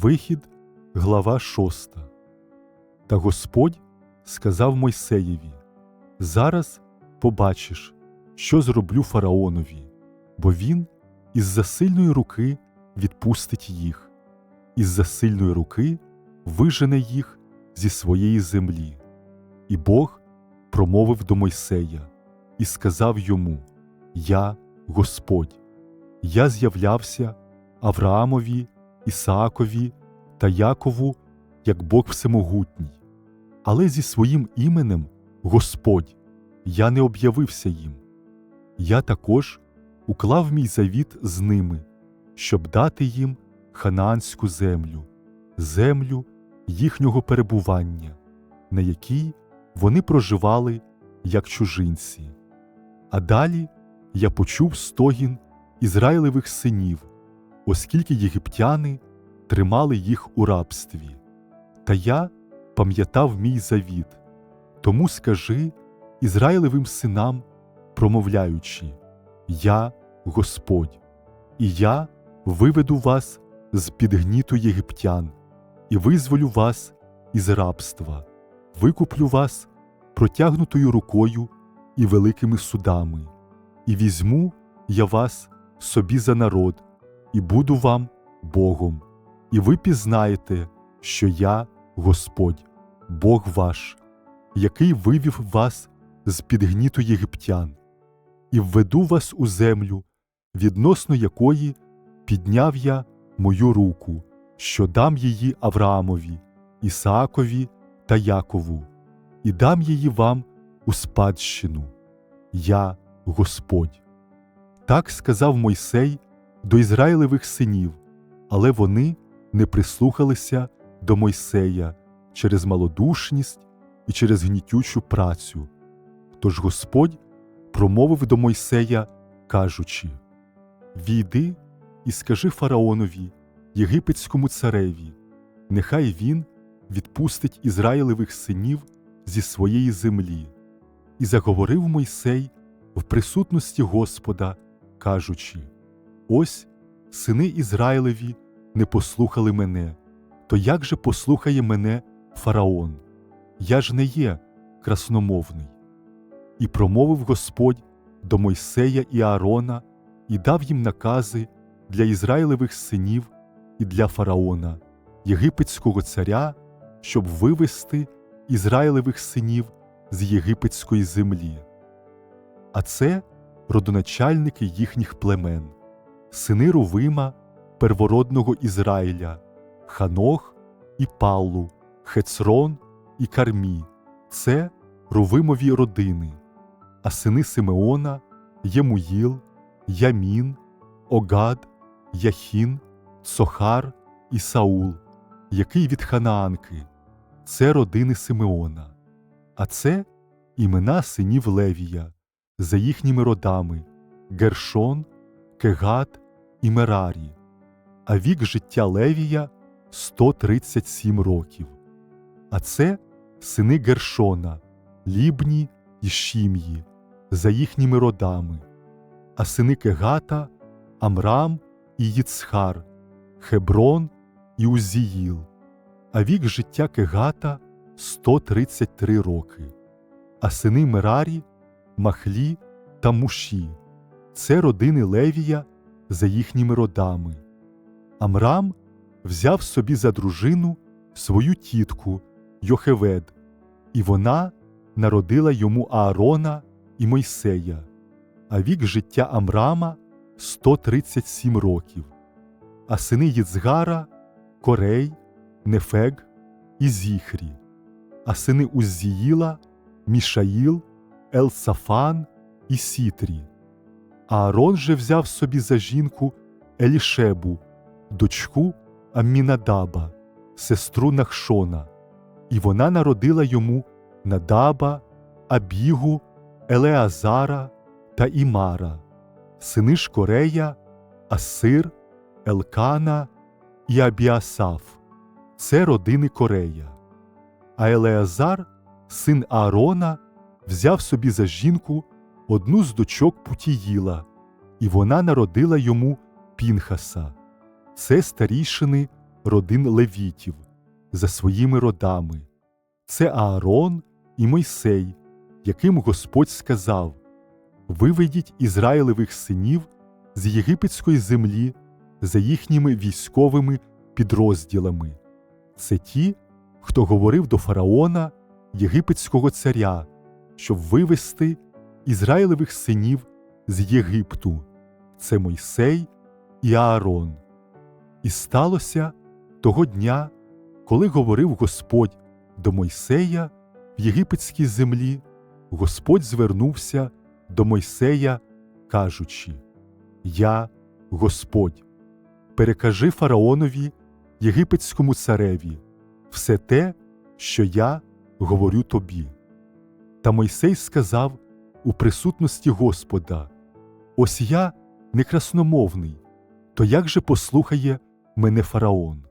Вихід, глава 6. Та Господь сказав Мойсеєві: Зараз побачиш, що зроблю фараонові, бо він із за сильної руки відпустить їх, із за сильної руки вижене їх зі своєї землі. І Бог промовив до Мойсея і сказав йому: Я Господь, я з'являвся Авраамові, Ісаакові та Якову як Бог Всемогутній, але зі своїм іменем Господь я не об'явився їм. Я також уклав мій завіт з ними, щоб дати їм ханаанську землю, землю їхнього перебування, на якій вони проживали як чужинці. А далі я почув стогін Ізраїлевих синів, оскільки єгиптяни тримали їх у рабстві. Та я пам'ятав мій завіт, тому скажи Ізраїлевим синам, промовляючи: Я Господь, і я виведу вас з під гніту єгиптян і визволю вас із рабства, викуплю вас протягнутою рукою і великими судами, і візьму я вас собі за народ, і буду вам Богом, і ви пізнаєте, що я Господь, Бог ваш, який вивів вас з під гніту єгиптян, і введу вас у землю, відносно якої підняв я мою руку, що дам її Авраамові, Ісаакові та Якову, і дам її вам у спадщину. Я Господь. Так сказав Мойсей до Ізраїлевих синів, але вони не прислухалися до Мойсея через малодушність і через гнітючу працю. Тож Господь промовив до Мойсея, кажучи: Війди і скажи фараонові, єгипетському цареві, нехай він відпустить Ізраїлевих синів зі своєї землі. І заговорив Мойсей в присутності Господа, кажучи: Ось сини Ізраїлеві не послухали мене, то як же послухає мене фараон? Я ж не є красномовний. І промовив Господь до Мойсея і Аарона і дав їм накази для Ізраїлевих синів і для фараона, єгипетського царя, щоб вивести Ізраїлевих синів з єгипетської землі. А це родоначальники їхніх племен, сини Рувима, первородного Ізраїля, Ханох і Паллу, Хецрон і Кармі, це Рувимові родини, а сини Симеона, Ємуїл, Ямін, Огад, Яхін, Сохар і Саул, який від Ханаанки, це родини Симеона, а це імена синів Левія, за їхніми родами Гершон, Кегат і Мерарі, а вік життя Левія 137 років. А це сини Гершона, Лібні і Шім'ї, за їхніми родами, а сини Кегата, Амрам і Їцхар, Хеброн і Узіїл, а вік життя Кегата 133 роки, а сини Мерарі, Махлі та Муші, це родини Левія за їхніми родами. Амрам взяв собі за дружину свою тітку Йохевед, і вона народила йому Аарона і Мойсея, а вік життя Амрама 137 років, а сини Їцгара Корей, Нефег і Зіхрі, а сини Уззіїла, Мішаїл, Елсафан і Сітрі. Аарон же взяв собі за жінку Елішебу, дочку Аммінадаба, сестру Нахшона, і вона народила йому Надаба, Абігу, Елеазара та Імара, сини Шкорея, Асир, Елкана і Абіасаф, це родини Корея. А Елеазар, син Аарона, взяв собі за жінку одну з дочок Путіїла, і вона народила йому Пінхаса, це старішини родин левітів за своїми родами. Це Аарон і Мойсей, яким Господь сказав: Виведіть Ізраїлевих синів з єгипетської землі за їхніми військовими підрозділами. Це ті, хто говорив до фараона, єгипетського царя, щоб вивести Ізраїлевих синів з Єгипту. Це Мойсей і Аарон. І сталося того дня, коли говорив Господь до Мойсея в єгипетській землі, Господь звернувся до Мойсея, кажучи: Я, Господь, перекажи фараонові, єгипетському цареві, все те, що я говорю тобі. Та Мойсей сказав у присутності Господа: Ось я не красномовний, то як же послухає мене фараон?